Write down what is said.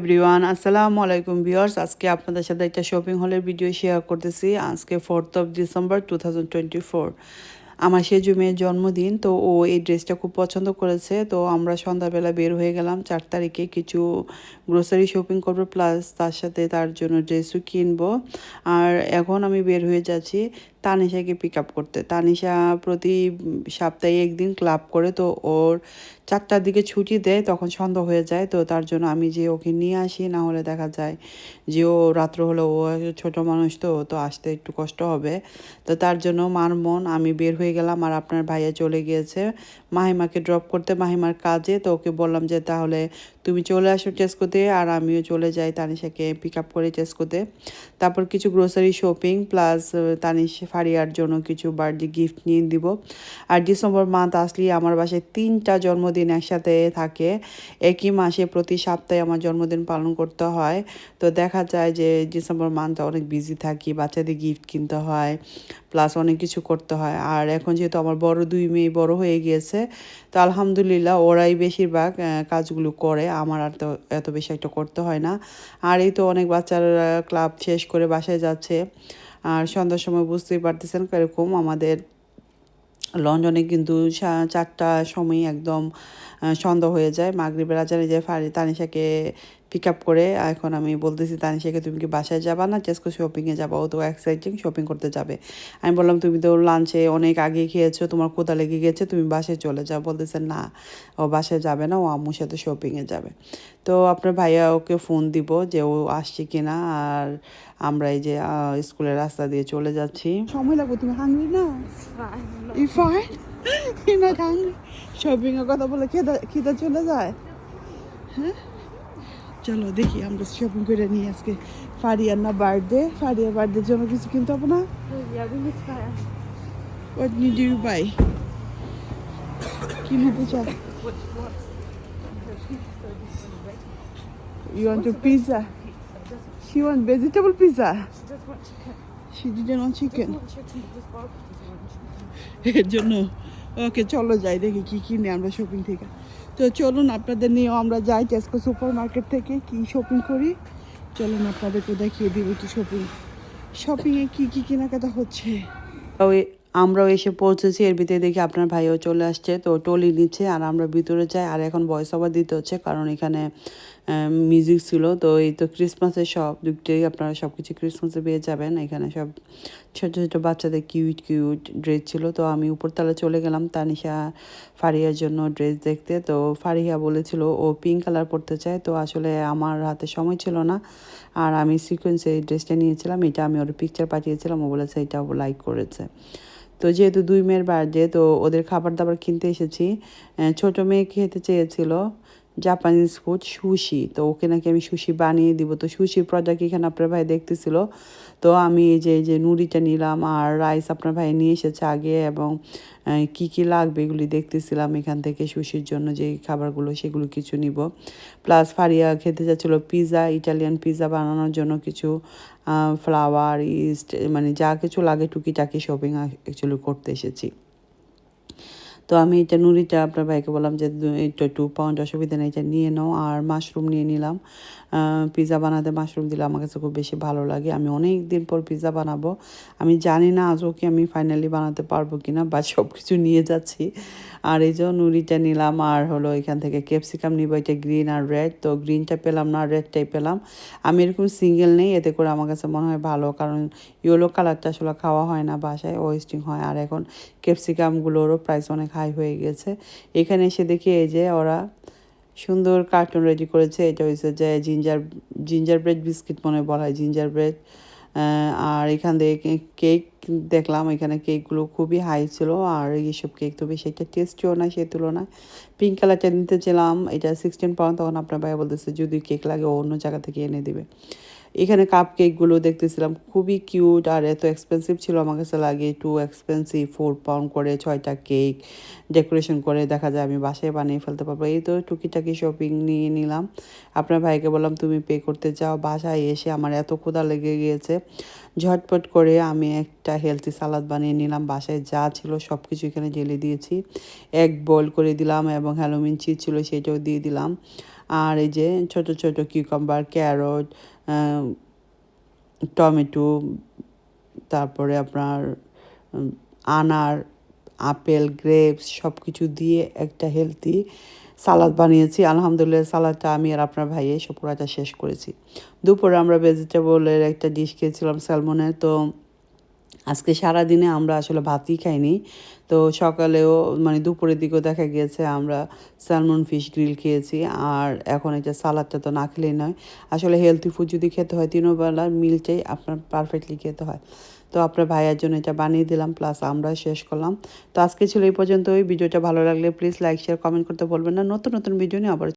Everyone আসসালামু আলাইকুম viewers আজকে আপনাদের সাথে একটা শপিং হলের ভিডিও শেয়ার করতেছি। আজকে ফোর্থ অফ ডিসেম্বর টু আমার সেজু মেয়ের জন্মদিন, তো ও এই ড্রেসটা খুব পছন্দ করেছে। তো আমরা সন্ধ্যাবেলা বের হয়ে গেলাম। চার তারিখে কিছু গ্রোসারি শপিং করব প্লাস তার সাথে তার জন্য ড্রেসও কিনবো। আর এখন আমি বের হয়ে যাচ্ছি। তানিশাকে পিক আপ করতে। তানিশা প্রতি সপ্তাহে একদিন ক্লাব করে, তো ওর চারটার দিকে ছুটি দেয়, তখন সন্ধ্যা হয়ে যায়, তো তার জন্য আমি যে ওকে নিয়ে আসি, না হলে দেখা যায় যে ও রাত্র হলে, ও ছোট মানুষ তো তো আসতে একটু কষ্ট হবে। তো তার জন্য মার মন, আমি বের হয়ে গেলাম আর আপনার ভাইয়া চলে গিয়েছে। মাহিমাকে ড্রপ করতে মাহিমার কাজে, তো ওকে বললাম যে তাহলে তুমি চলে আসো টেস্কোতে আর আমিও চলে যাই তানিশাকে পিক আপ করে টেস্কোতে তারপর কিছু গ্রোসারি শপিং প্লাস তানিশ ফারিয়ার জন্য কিছু বার্থডে গিফট নিয়ে দিব। আর ডিসেম্বর মান্থ আসলে আমার বাসায় তিনটা জন্মদিন একসাথে থাকে। একই মাসে প্রতি সপ্তাহে আমার জন্মদিন পালন করতে হয়। তো দেখা যায় যে ডিসেম্বর মান্থে অনেক বিজি থাকি, বাচ্চাদের গিফট কিনতে হয় প্লাস অনেক কিছু করতে হয়। আর এখন যেহেতু আমার বড় দুই মেয়ে বড় হয়ে গিয়েছে, তো আলহামদুলিল্লাহ ওরাই বেশিরভাগ কাজগুলো করে। আমার আর তো এত বেশি একটা করতে হয় না। আর এই তো অনেক বাচ্চারা ক্লাব শেষ করে বাসায় যাচ্ছে। আর সন্ধ্যার সময় বুঝতেই পারতেছেন এরকম আমাদের লন্ডনে কিন্তু চারটা সময় একদম সন্ধ্যা হয়ে যায়। মাগরিবের আজানে যে ফারি তানিশাকে পিক আপ করে এখন আমি বলতেছি তানিশাকে তুমি কি বাসায় যাবা না? চেস্কো শপিংয়ে যাবা। ও তো এক্সাইটিং শপিং করতে যাবে। আমি বললাম তুমি তো লাঞ্চে অনেক আগে খেয়েছো তোমার কোথা লেগে গেছে? তুমি বাসায় চলে যাও। বলতেছে না ও বাসায় যাবে না ও আম্মুর সাথে শপিংয়ে যাবে। তো আপনার ভাইয়া ওকে ফোন দিব যে ও আসছে কিনা আর আমরা এই যে স্কুলের রাস্তা দিয়ে চলে যাচ্ছি। সময় লাগবে তুমি হাঙ্গরি না? I fine I not hungry shopping এর কথা বলে খেদা খিদা চলে যায়? হ্যাঁ? চলো দেখি আমরা শপিং করে নিই আজকে ফারিয়ার না বার্থডে ফারিয়ার বার্থডের জন্য কিছু কিনতে হবে না What need you buy? কি নিতে চাও? You want a pizza? She want vegetable pizza. She does want chicken. She didn't want She chicken. doesn't want chicken, just. এর জন্য ওকে চলো যাই দেখি কি কিনে আমরা শপিং থেকে তো চলুন আপনাদের নিয়েও আমরা যাই টেস্কো সুপার মার্কেট থেকে কি শপিং করি চলুন আপনাদেরকে দেখিয়ে দিব কি শপিং শপিংয়ে কি কি কেনাকাটা হচ্ছে আমরাও এসে পৌঁছেছি এর ভিতরে দেখি আপনার ভাইও চলে আসছে তো টলি নিচ্ছে আর আমরা ভিতরে যাই আর এখন ভয়েস ওভার দিতে হচ্ছে কারণ এখানে মিউজিক ছিল। তো এই তো ক্রিসমাসের সব দিকটাই আপনারা সব কিছু ক্রিসমাসে পেয়ে যাবেন। এখানে সব ছোটো ছোটো বাচ্চাদের কিউট কিউট ড্রেস ছিল। তো আমি উপরতলা চলে গেলাম তানিশা ফারিয়ার জন্য ড্রেস দেখতে। তো ফারিয়া বলেছিল, ও পিঙ্ক কালার পরতে চায়। তো আসলে আমার হাতে সময় ছিল না। আর আমি সিকোয়েন্সে এই ড্রেসটা নিয়েছিলাম। এটা আমি ওর পিকচার পাঠিয়েছিলাম। ও বলেছে, এটা ও লাইক করেছে। তো যেহেতু দুই মেয়ের বার্থডে তো ওদের খাবার দাবার কিনতে এসেছি। ছোটো মেয়ে খেতে চেয়েছিল। জাপানিজ ফুড সুশি তো ওকে নাকি আমি সুশি বানিয়ে দিব। তো সুশির প্রোডাক্ট এখানে আপনার ভাই দেখতেছিল। তো আমি এই যে এই যে নুড়িটা নিলাম আর রাইস আপনার ভাই নিয়ে এসেছে আগে এবং কি কি লাগবে এগুলি দেখতেছিলাম এখান থেকে সুশির জন্য যে খাবারগুলো সেগুলো কিছু নিব। প্লাস ফারিয়া খেতে যাচ্ছিল পিৎজা ইটালিয়ান পিৎজা বানানোর জন্য কিছু ফ্লাওয়ার ইস্ট মানে যা কিছু লাগে টুকিটাকি শপিং অ্যাকচুয়ালি করতে এসেছি। তো আমি এটা নুরিটা আপনার ভাইকে বললাম যে একটু একটু পাউন্ড অসুবিধা নেই, এটা নিয়ে নাও। আর মাশরুম নিয়ে নিলাম। পিৎজা বানাতে মাশরুম দিলে আমার কাছে খুব বেশি ভালো লাগে। আমি অনেক দিন পর পিৎজা বানাবো। আমি জানি না আজও কি আমি ফাইনালি বানাতে পারব কি না বা সব কিছু নিয়ে যাচ্ছি। আর এই যে নুরিটা নিলাম, আর হলো এখান থেকে ক্যাপসিকাম নিব, এটা গ্রিন আর রেড তো গ্রিনটা পেলাম না রেডটাই পেলাম। আমি এরকম সিঙ্গেল নেই, এতে করে আমার কাছে মনে হয় ভালো, কারণ ইয়েলো কালারটা আসলে খাওয়া হয় না বাসায় ওয়েস্টিং হয়। আর এখন ক্যাপসিকামগুলোরও প্রাইস অনেক হাই হয়ে গেছে। এখানে এসে দেখি এই যে ওরা সুন্দর কার্টুন রেডি করেছে। এটা হয়েছে যে জিঞ্জার জিঞ্জার ব্রেড বিস্কিট মনে বলা হয় জিঞ্জার ব্রেড আর এখান থেকে কেক দেখলাম, এখানে কেকগুলো খুবই হাই ছিল, আর এইসব কেক তো বেশি একটা টেস্টিও না সে তুলনায়। পিঙ্ক কালারটা নিতে ছিলাম, এটা সিক্সটিন পাউন্ড তখন আপনার ভাইয়া বলতেছে, যদি কেক লাগে অন্য জায়গা থেকে এনে দিবে। এখানে কাপ কেকগুলো দেখতেছিলাম, খুবই কিউট আর এত এক্সপেন্সিভ ছিল আমার কাছে লাগে টু এক্সপেন্সিভ ফোর পাউন্ড করে ছয়টা কেক ডেকোরেশন করে দেখা যায় আমি বাসায় বানিয়ে ফেলতে পারব। এই তো টুকিটাকি শপিং নিয়ে নিলাম। আপনার ভাইকে বললাম, তুমি পে করতে যাও, বাসায় এসে আমার এত ক্ষুধা লেগে গিয়েছে। ঝটপট করে আমি একটা হেলদি সালাদ বানিয়ে নিলাম। বাসায় যা ছিল সব কিছু এখানে জেলে দিয়েছি। এক বয়েল করে দিলাম এবং হ্যালোমিন চিজ ছিল সেটাও দিয়ে দিলাম। আর এই যে ছোট ছোট কিউকাম্বার ক্যারট টমেটো, তারপরে আপনার আনার, আপেল গ্রেপস সব কিছু দিয়ে একটা হেলদি সালাদ বানিয়েছি। আলহামদুলিল্লাহ সালাদটা আমি আর আপনার ভাইয়ে সব শেষ করেছি। দুপুরে আমরা ভেজিটেবলের একটা ডিশ খেয়েছিলাম স্যালমনের তো আজকে সারা দিনে আমরা আসলে ভাতই খাইনি। তো সকালেও মানে দুপুরের দিকেও দেখা গিয়েছে আমরা স্যালমন ফিশ গ্রিল খেয়েছি আর এখন এটা সালাদটা তো না খেলেই নয়। আসলে হেলদি ফুড যদি খেতে হয় তিনও বেলার মিলটাই আপনার পারফেক্টলি খেতে হয়। তো আপনার ভাইয়ের জন্য এটা বানিয়ে দিলাম প্লাস আমরা শেষ করলাম। তো আজকে ছিল এই পর্যন্ত ওই ভিডিওটা ভালো লাগলে প্লিজ লাইক শেয়ার কমেন্ট করতে বলবেন না। নতুন নতুন ভিডিও নিয়ে আবার